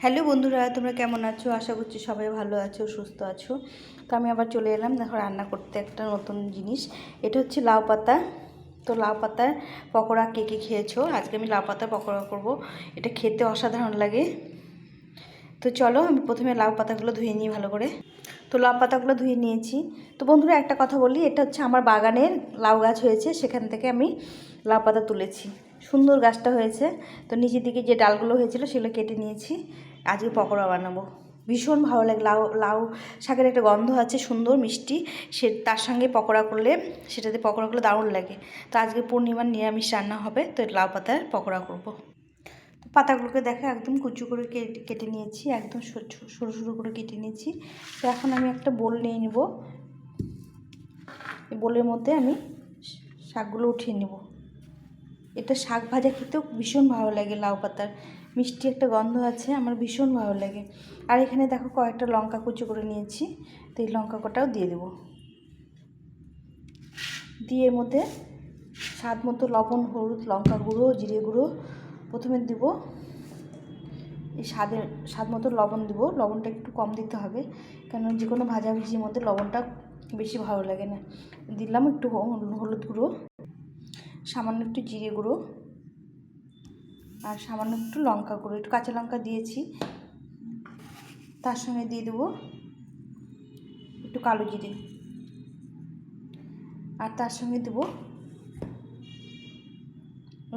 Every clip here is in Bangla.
হ্যালো বন্ধুরা, তোমরা কেমন আছো? আশা করছি সবাই ভালো আছো, সুস্থ আছো। তো আমি আবার চলে এলাম, দেখো রান্না করতে একটা নতুন জিনিস। এটা হচ্ছে লাউ পাতা। তো লাউ পাতার পকোড়া কে কে খেয়েছো? আজকে আমি লাউ পাতার পকোড়া করব। এটা খেতে অসাধারণ লাগে। তো চলো আমি প্রথমে লাউ পাতাগুলো ধুয়ে নিই ভালো করে। তো লাউ পাতাগুলো ধুয়ে নিয়েছি। তো বন্ধুরা একটা কথা বলি, এটা হচ্ছে আমার বাগানের লাউ গাছ হয়েছে, সেখান থেকে আমি লাউ পাতা তুলেছি। সুন্দর গাছটা হয়েছে। তো নিচের দিকে যে ডালগুলো হয়েছিল, সেগুলো কেটে নিয়েছি। আজকে পকোড়া বানাবো। ভীষণ ভালো লাগে লাউ লাউ শাকের একটা গন্ধ আছে, সুন্দর, মিষ্টি। সে, তার সঙ্গে পকোড়া করলে সেটাতে পকোড়া করলে দারুণ লাগে। তো আজকে পূর্ণিমার নিরামিষ রান্না হবে, তো লাউ পাতার পকোড়া করব। পাতাগুলোকে দেখো একদম কুচু করে কেটে নিয়েছি, একদম সরু সরু করে কেটে নিয়েছি। তো এখন আমি একটা বোল নিয়ে নেব। এই বোলের মধ্যে আমি শাকগুলো উঠিয়ে নেব। এটা শাক ভাজা খেতেও ভীষণ ভালো লাগে লাউ পাতার। মিষ্টি একটা গন্ধ আছে, আমার ভীষণ ভালো লাগে। আর এখানে দেখো কয়েকটা লঙ্কা কুচু করে নিয়েছি, তো এই লঙ্কা কটাও দিয়ে দেবো। দিয়ে মধ্যে স্বাদ মতো লবণ, হলুদ, লঙ্কা গুঁড়ো, জিরে গুঁড়ো প্রথমে দিব। স্বাদের, স্বাদ মতো লবণ দেবো। লবণটা একটু কম দিতে হবে কেন যে কোনো ভাজাভুজির মধ্যে লবণটা বেশি ভালো লাগে না। দিলাম একটু হলুদ গুঁড়ো, সামান্য একটু জিরে গুঁড়ো, আর সামান্য একটু লঙ্কা গুঁড়ো। একটু কাঁচা লঙ্কা দিয়েছি, তার সঙ্গে দিয়ে দেবো একটু কালো জিরে। আর তার সঙ্গে দেবো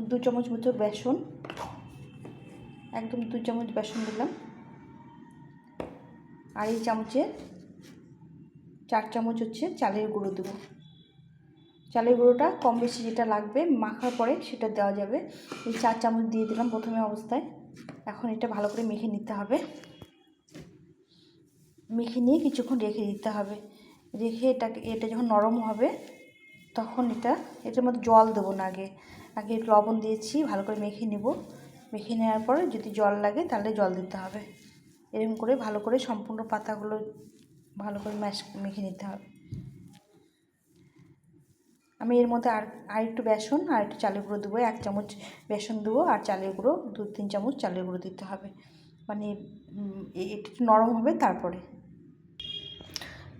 দু চামচ মতো বেসন। একদম দু চামচ বেসন দিলাম। আর এই চামচে চার চামচ হচ্ছে চালের গুঁড়ো দেবো। চালের গুঁড়োটা কম বেশি যেটা লাগবে মাখার পরে সেটা দেওয়া যাবে। এই চার চামচ দিয়ে দিলাম প্রথমে অবস্থায়। এখন এটা ভালো করে মেখে নিতে হবে। মেখে নিয়ে কিছুক্ষণ রেখে দিতে হবে। রেখে এটাকে, এটা যখন নরম হবে তখন এটা, এটার মধ্যে জল দেবো না আগে। আগে লবণ দিয়েছি, ভালো করে মেখে নেব। মেখে নেওয়ার পরে যদি জল লাগে তাহলে জল দিতে হবে। এরকম করে ভালো করে সম্পূর্ণ পাতাগুলো ভালো করে ম্যাশ, মেখে নিতে হবে। আমি এর মধ্যে আর আর একটু বেসন আর একটু চালের গুঁড়ো দেবো। এক চামচ বেসন দেবো আর চালের গুঁড়ো, দু তিন চামচ চালের গুঁড়ো দিতে হবে। মানে একটু নরম হবে তারপরে।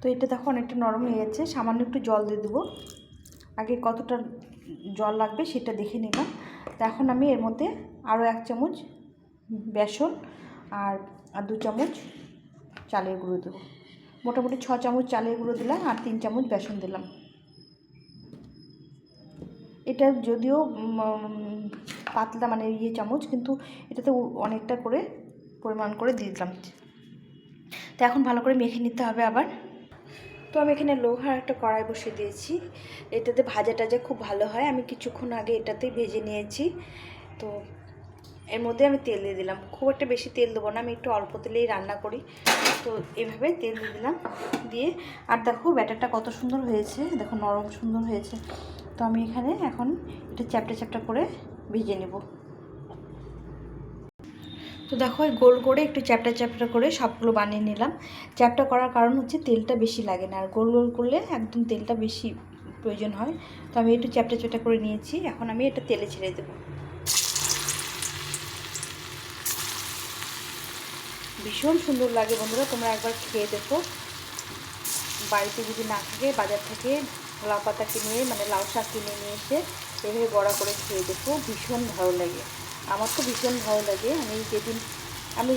তো এটা দেখো অনেকটা নরম হয়ে গেছে। সামান্য একটু জল দিয়ে দেবো। আগে কতটা জল লাগবে সেটা দেখে নিলাম তো এখন আমি এর মধ্যে আরও এক চামচ বেসন আর আর দু চামচ চালের গুঁড়ো দেবো। মোটামুটি ছ চামচ চালের গুঁড়ো দিলাম আর তিন চামচ বেসন দিলাম। এটা যদিও পাতলা মানে ইয়ে চামচ, কিন্তু এটাতে অনেকটা করে পরিমাণ করে দিয়ে দিলাম। তো এখন ভালো করে মেখে নিতে হবে আবার। তো আমি এখানে লোহার একটা কড়াই বসিয়ে দিয়েছি। এটাতে ভাজা টাজা খুব ভালো হয়, আমি কিছুক্ষণ আগে এটাতেই ভেজে নিয়েছি। তো এর মধ্যে আমি তেল দিয়ে দিলাম। খুব একটা বেশি তেল দেবো না, আমি একটু অল্প তেলেই রান্না করি। তো এভাবে তেল দিয়ে দিলাম। দিয়ে, আর দেখো ব্যাটারটা কত সুন্দর হয়েছে। দেখো নরম সুন্দর হয়েছে। তো আমি এখানে এখন এটা চ্যাপটা চ্যাপটা করে ভেজে নেব। তো দেখো গোল করে একটু চ্যাপটা চ্যাপটা করে সবগুলো বানিয়ে নিলাম। চ্যাপটা করার কারণ হচ্ছে তেলটা বেশি লাগে না। আর গোল গোল করলে একদম তেলটা বেশি প্রয়োজন হয়। তো আমি একটু চ্যাপটা চ্যাপটা করে নিয়েছি। এখন আমি এটা তেলে ছেড়ে দেবো। ভীষণ সুন্দর লাগে বন্ধুরা, তোমরা একবার খেয়ে দেখো। বাড়িতে যদি না থাকে, বাজার থেকে লাউ পাতা কিনে মানে লাউ শাক কিনে নিয়ে এসে এভাবে বড়া করে খেয়ে দেখো। ভীষণ ভালো লাগে। আমার তো ভীষণ ভালো লাগে। আমি যেদিন আমি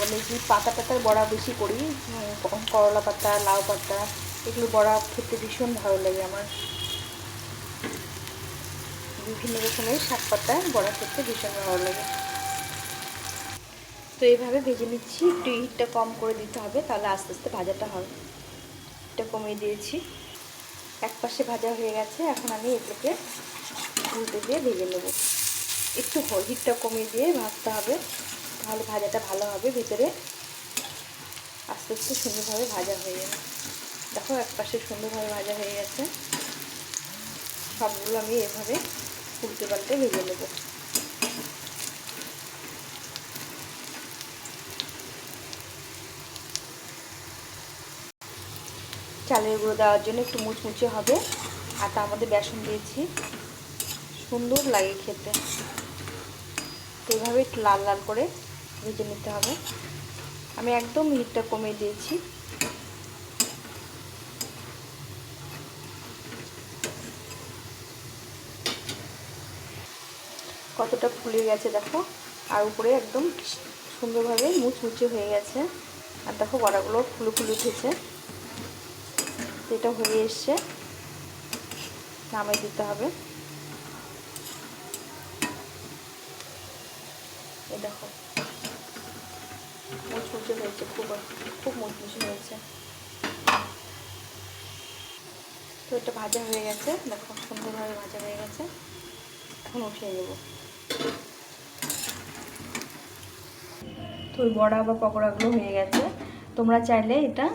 মানে যে পাতা পাতার বড়া বেশি করি করলা পাতা, লাউ পাতা, এগুলো বড়া খেতে ভীষণ ভালো লাগে আমার। বিভিন্ন রকমের শাক পাতা বড়া খেতে ভীষণ ভালো লাগে। তো এইভাবে ভেজে নিচ্ছি, একটু হিটটা কম করে দিতে হবে, তাহলে আস্তে আস্তে ভাজাটা হবে। হিটটা কমিয়ে দিয়েছি। এক পাশে ভাজা হয়ে গেছে, এখন আমি এগুলোকে উল্টে দিয়ে ভেজে নেব। একটু হিটটা কমিয়ে দিয়ে ভাজতে হবে। তাহলে ভাজাটা ভালো হবে, ভিতরে আস্তে আস্তে সুন্দরভাবে ভাজা হয়ে যাবে। দেখো এক পাশে সুন্দরভাবে ভাজা হয়ে গেছে। সবগুলো আমি এভাবে উল্টে পাল্টে ভেজে নেব। চালের গুঁড়ো দেওয়ার জন্য একটু মুচমুচে হবে। আর তার মধ্যে বেসন দিয়েছি। সুন্দর লাগে খেতে। তো এইভাবে একটু লাল লাল করে ভেজে নিতে হবে। আমি একদম হিটটা কমিয়ে দিয়েছি। কতটা ফুলে গেছে দেখো, আর উপরে একদম সুন্দরভাবে মুচমুচে হয়ে গেছে। আর দেখো বড়াগুলো ফুলে ফুলে উঠেছে। এটা হয়ে এসছে, নামিয়ে দিতে হবে। এই দেখো। মুচমুচে হয়েছে, খুব খুব মুচমুচে হয়েছে। তো এটা ভাজা হয়ে গেছে। দেখো, সুন্দরভাবে ভাজা হয়ে গেছে। এখন উঠিয়ে নেব। তো বড়া বা পকোড়াগুলো হয়ে গেছে। তোমরা চাইলে এটা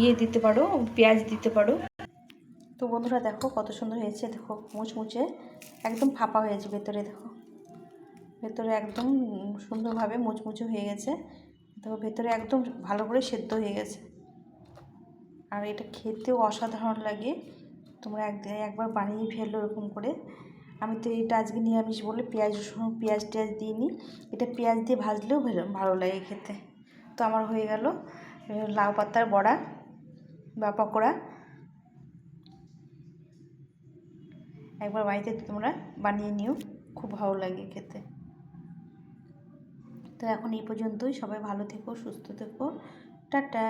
ইয়ে দিতে পারো, পেঁয়াজ দিতে পারো। তো বন্ধুরা দেখো কত সুন্দর হয়েছে। দেখো, মুচমুচে, একদম ফাঁপা হয়েছে ভেতরে, দেখো। ভেতরে একদম সুন্দরভাবে মুচমুচে হয়ে গেছে। তো ভেতরে একদম ভালো করে সেদ্ধ হয়ে গেছে। আর এটা খেতেও অসাধারণ লাগে। তোমরা একবার বানিয়ে ফেলো এরকম করে। আমি তো এটা আজকে নিরামিষ বলে পেঁয়াজ, রসুন, পেঁয়াজ টেয়াজ দিইনি। এটা পেঁয়াজ দিয়ে ভাজলেও ভালো লাগে খেতে। তো আমার হয়ে গেল লাউ পাতার বড়া বা পকোড়া। একবার বাড়িতে তোমরা বানিয়ে নিও, খুব ভালো লাগে খেতে। তো এখন এই পর্যন্তই। সবাই ভালো থেকো সুস্থ থেকো। টাটা।